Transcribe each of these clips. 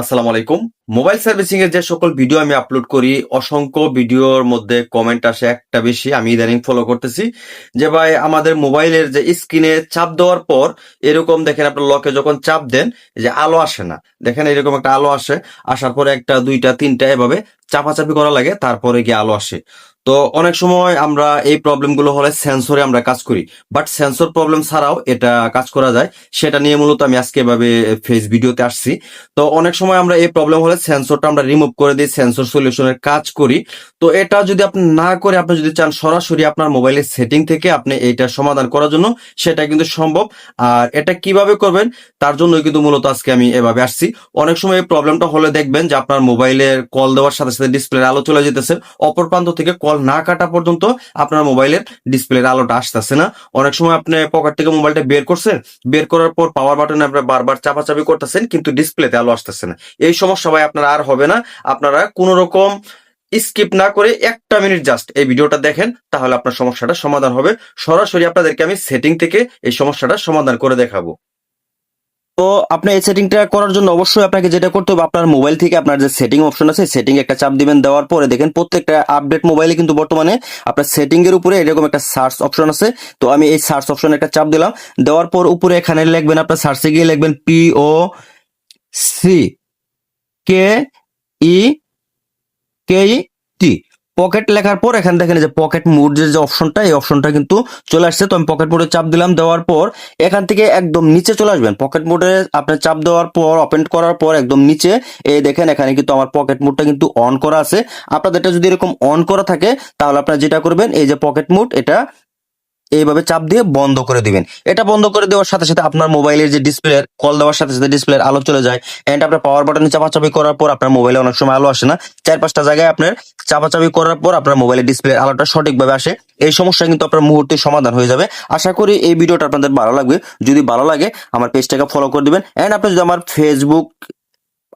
আসসালামু আলাইকুম। Mobile servicing এর যে সকল ভিডিও আমি আপলোড করি, অসংখ্য ভিডিওর মধ্যে কমেন্ট আসে একটা বেশি, আমি ইদানিং ফলো করতেছি। যে ভাই, আমাদের মোবাইলের যে স্ক্রিনে চাপ দেওয়ার পর এরকম দেখেন আপনার লকে যখন চাপ দেন যে আলো আসে না। দেখেন এরকম একটা আলো আসে, আসার পরে একটা, দুইটা, তিনটা এভাবে চাপাচাপি করা লাগে, তারপরে গিয়ে আলো আসে। তো অনেক সময় আমরা এই প্রবলেমগুলো হলে সেন্সরে আমরা কাজ করি। বাট সেন্সর প্রবলেম ছাড়াও এটা কাজ করা যায়। সেটা নিয়ে মূলত আমি আজকে এভাবে ফেস ভিডিওতে আসছি। তো অনেক সময় আমরা এই প্রবলেম হলে সেন্সরটা আমরা রিমুভ করে দিই সেন্সর সলিউশনের কাজ করি। তো এটা যদি আপনি না করে আপনি যদি চান সরাসরি আপনার মোবাইলের সেটিং থেকে আপনি এইটা সমাধান করার জন্য, সেটা কিন্তু সম্ভব। আর এটা কীভাবে করবেন, তার জন্য কিন্তু মূলত আজকে আমি এভাবে আসছি। অনেক সময় এই প্রবলেমটা হলে দেখবেন যে আপনার মোবাইলের কল দেওয়ার সাথে সাথে ডিসপ্লের আলো চলে যেতেছে। অপর প্রান্ত থেকে কল না কাটা পর্যন্ত আপনার মোবাইলের ডিসপ্লের আলোটা আসতেছে না। অনেক সময় আপনি পকেট থেকে মোবাইলটা বের করছেন, বের করার পর পাওয়ার বাটনে আপনার বারবার চাপাচাপি করতেছেন, কিন্তু ডিসপ্লেতে আলো আসতেছে না। এই সমস্যা ভাই আপনার আর হবে না। আপনারা কোনো রকম স্কিপ না করে একটা মিনিট জাস্ট এই ভিডিওটা দেখেন, তাহলে আপনার সমস্যাটা সমাধান হবে। সরাসরি আপনাদেরকে আমি সেটিং থেকে এই সমস্যাটা সমাধান করে দেখাবো। তো আপনি এই সেটিংটা করার জন্য অবশ্যই আপনাকে যেটা করতে হবে, আপনার মোবাইল থেকে আপনার যে সেটিং অপশন আছে সেটিং একটা চাপ দিবেন, দেওয়ার পরে দেখেন প্রত্যেকটা আপডেট মোবাইলে কিন্তু বর্তমানে আপনার সেটিং এর উপরে এরকম একটা সার্চ অপশন আছে। তো আমি এই সার্চ অপশনে একটা চাপ দিলাম, দেওয়ার পর উপরে এখানে লিখবেন, আপনার সার্চে গিয়ে লিখবেন P O C K E K T pocket লেখার পর এখানে দেখেন যে পকেট মুডের যে অপশনটা এই অপশনটা কিন্তু চলে আসছে। তো আমি পকেট মোডে চাপ দিলাম, দেওয়ার পর এখান থেকে একদম নিচে চলে আসবেন। পকেট মোডে আপনি চাপ দেওয়ার পর ওপেন করার পর একদম নিচে, এই দেখেন এখানে কিন্তু আমার পকেট মুডটা কিন্তু অন করা আছে। আপনাদের এটা যদি এরকম অন করা থাকে, তাহলে আপনারা যেটা করবেন, এই যে পকেট মুড এটা এইভাবে চাপ দিয়ে বন্ধ করে দিবেন। এটা বন্ধ করে দেওয়ার সাথে সাথে আপনার মোবাইলের যে ডিসপ্লে কল দেওয়ার সাথে সাথে ডিসপ্লের আলো চলে যায় এন্ড আপনার পাওয়ার বাটনে চাপাচাপি করার পর আপনার মোবাইলে অনেক সময় আলো আসে না। চার পাঁচটা জায়গায় আপনার চাপাচাপি করার পর আপনার মোবাইলের ডিসপ্লে আলোটা সঠিকভাবে আসে। এই সমস্যা কিন্তু আপনার মুহূর্তে সমাধান হয়ে যাবে। আশা করি এই ভিডিওটা আপনাদের ভালো লাগবে। যদি ভালো লাগে, আমার পেজটাকে ফলো করে দিবেন এন্ড আপনি যদি আমার ফেসবুক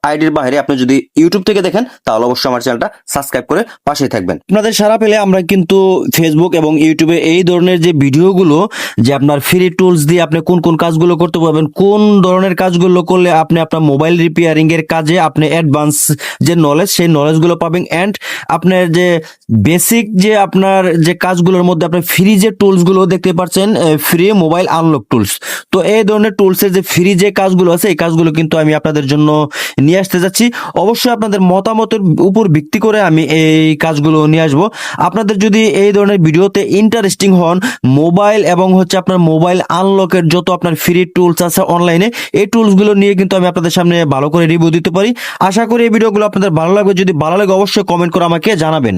আইডির বাইরে আপনি যদি ইউটিউব থেকে দেখেন, তাহলে অবশ্যই আমার চ্যানেলটা সাবস্ক্রাইব করে পাশেই থাকবেন। আপনাদের সারা পেলে আমরা কিন্তু ফেসবুক এবং ইউটিউবে এই ধরনের যে ভিডিওগুলো, যে আপনার ফ্রি টুলস দিয়ে আপনি কোন কোন কাজগুলো করতে পারবেন, কোন ধরনের কাজগুলো করলে আপনি আপনার মোবাইল রিপেয়ারিং এর কাজে আপনি অ্যাডভান্স যে নলেজ সেই নলেজগুলো পাবেন অ্যান্ড আপনার যে বেসিক যে আপনার যে কাজগুলোর মধ্যে আপনি ফ্রি যে টুলসগুলো দেখতে পাচ্ছেন ফ্রি মোবাইল আনলক টুলস তো এই ধরনের টুলসের যে ফ্রি যে কাজগুলো আছে, এই কাজগুলো কিন্তু আমি আপনাদের জন্য নিয়ে আসতে যাচ্ছি। অবশ্যই আপনাদের মতামতের উপর ভিত্তি করে আমি এই কাজগুলো নিয়ে আসব। আপনাদের যদি এই ধরনের ভিডিওতে ইন্টারেস্টিং হন মোবাইল এবং হচ্ছে আপনার মোবাইল আনলকের যত আপনার ফ্রি টুলস আছে অনলাইনে এই টুলসগুলো নিয়ে কিন্তু আমি আপনাদের সামনে ভালো করে রিভিউ দিতে পারি। আশা করি এই ভিডিওগুলো আপনাদের ভালো লাগবে। যদি ভালো লাগে, অবশ্যই কমেন্ট করে আমাকে জানাবেন।